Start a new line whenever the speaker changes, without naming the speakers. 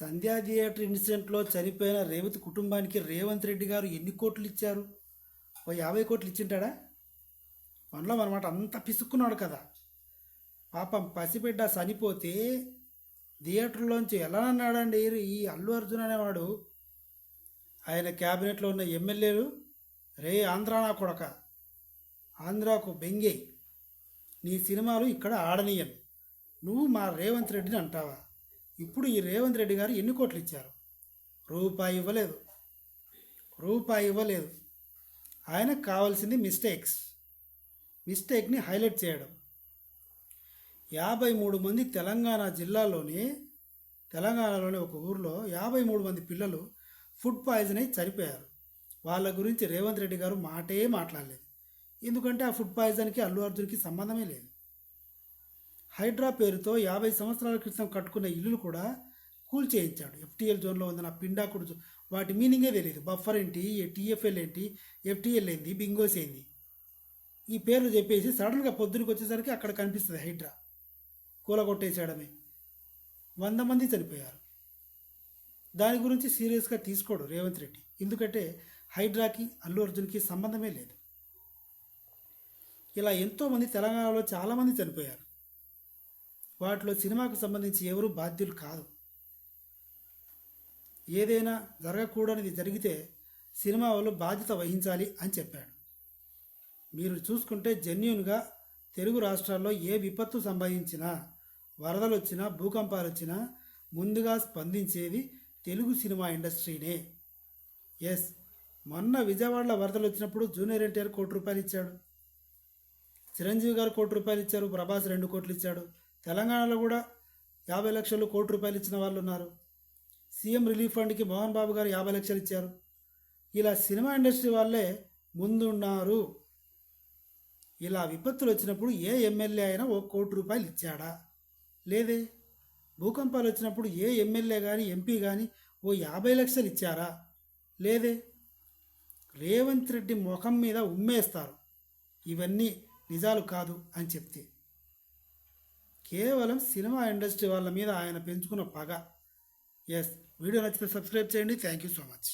సంధ్యా theatre ఇన్సిడెంట్లో చనిపోయిన రేవతి కుటుంబానికి రేవంత్ రెడ్డి గారు ఎన్ని కోట్లు ఇచ్చారు? ఓ యాభై కోట్లు ఇచ్చింటాడా? మనలో అనమాట అంత పిసుక్కున్నాడు కదా. పాపం పసిబిడ్డ చనిపోతే థియేటర్లోంచి ఎలా అన్నాడండి ఈ అల్లు అర్జున్ అనేవాడు? ఆయన క్యాబినెట్లో ఉన్న ఎమ్మెల్యేలు రే ఆంధ్రానా కొడక ఆంధ్రాకు బెంగే నీ సినిమాలు ఇక్కడ ఆడనీయను నువ్వు మా రేవంత్ రెడ్డిని అంటావా? ఇప్పుడు ఈ రేవంత్ రెడ్డి గారు ఎన్ని కోట్లు ఇచ్చారు? రూపాయి ఇవ్వలేదు. రూపాయి ఇవ్వలేదు. ఆయనకు కావాల్సింది మిస్టేక్స్ మిస్టేక్ని హైలైట్ చేయడం. యాభై మూడు మంది తెలంగాణ జిల్లాలోని తెలంగాణలోని ఒక ఊర్లో యాభై మూడు మంది పిల్లలు ఫుడ్ పాయిజన్ అయి చనిపోయారు. వాళ్ళ గురించి రేవంత్ రెడ్డి గారు మాటే మాట్లాడలేదు. ఎందుకంటే ఆ ఫుడ్ పాయిజన్కి అల్లు అర్జున్కి సంబంధమే లేదు. హైడ్రా పేరుతో యాభై సంవత్సరాల క్రితం కట్టుకున్న ఇల్లులు కూడా కూల్ చేయించాడు. ఎఫ్టీఎల్ జోన్లో ఉంది నా పిండాకుడు వాటి మీనింగే తెలియదు. బఫర్ ఏంటి? టీఎఫ్ఎల్ ఏంటి? ఎఫ్టీఎల్ ఏంది? బింగోస్ ఏంది? ఈ పేర్లు చెప్పేసి సడన్గా పొద్దునకి వచ్చేసరికి అక్కడ కనిపిస్తుంది హైడ్రా. కూలగొట్టేసేయడమే వంద మంది చనిపోయారు. దాని గురించి సీరియస్గా తీసుకోడు రేవంత్ రెడ్డి. ఎందుకంటే హైడ్రాకి అల్లు అర్జున్కి సంబంధమే లేదు. ఇలా ఎంతోమంది తెలంగాణలో చాలామంది చనిపోయారు. వాటిలో సినిమాకు సంబంధించి ఎవరు బాధ్యులు కాదు. ఏదైనా జరగకూడనిది జరిగితే సినిమా వాళ్ళు బాధ్యత వహించాలి అని చెప్పాడు. మీరు చూసుకుంటే జెన్యున్గా తెలుగు రాష్ట్రాల్లో ఏ విపత్తు సంభవించినా వరదలు వచ్చినా భూకంపాలు వచ్చినా ముందుగా స్పందించేది తెలుగు సినిమా ఇండస్ట్రీనే. ఎస్ మొన్న విజయవాడలో వరదలు వచ్చినప్పుడు జూనియర్ ఎన్టీఆర్ కోటి రూపాయలు ఇచ్చాడు చిరంజీవి గారు కోటి రూపాయలు ఇచ్చారు ప్రభాస్ రెండు కోట్లు ఇచ్చాడు తెలంగాణలో కూడా యాభై లక్షలు కోటి రూపాయలు ఇచ్చిన వాళ్ళు ఉన్నారు. సీఎం రిలీఫ్ ఫండ్కి మోహన్ బాబు గారు యాభై లక్షలు ఇచ్చారు. ఇలా సినిమా ఇండస్ట్రీ వాళ్ళే ముందున్నారు. ఇలా విపత్తులు వచ్చినప్పుడు ఏ ఎమ్మెల్యే అయినా ఓ కోటి రూపాయలు ఇచ్చాడా? లేదే. భూకంపాలు వచ్చినప్పుడు ఏ ఎమ్మెల్యే కానీ ఎంపీ కానీ ఓ యాభై లక్షలు ఇచ్చారా? లేదే. రేవంత్ రెడ్డి ముఖం మీద ఉమ్మేస్తారు. ఇవన్నీ నిజాలు కాదు అని చెప్తే కేవలం సినిమా ఇండస్ట్రీ వాళ్ళ మీద ఆయన పెంచుకున్న పగ. ఎస్ వీడియో నచ్చితే సబ్స్క్రైబ్ చేయండి. Thank you so much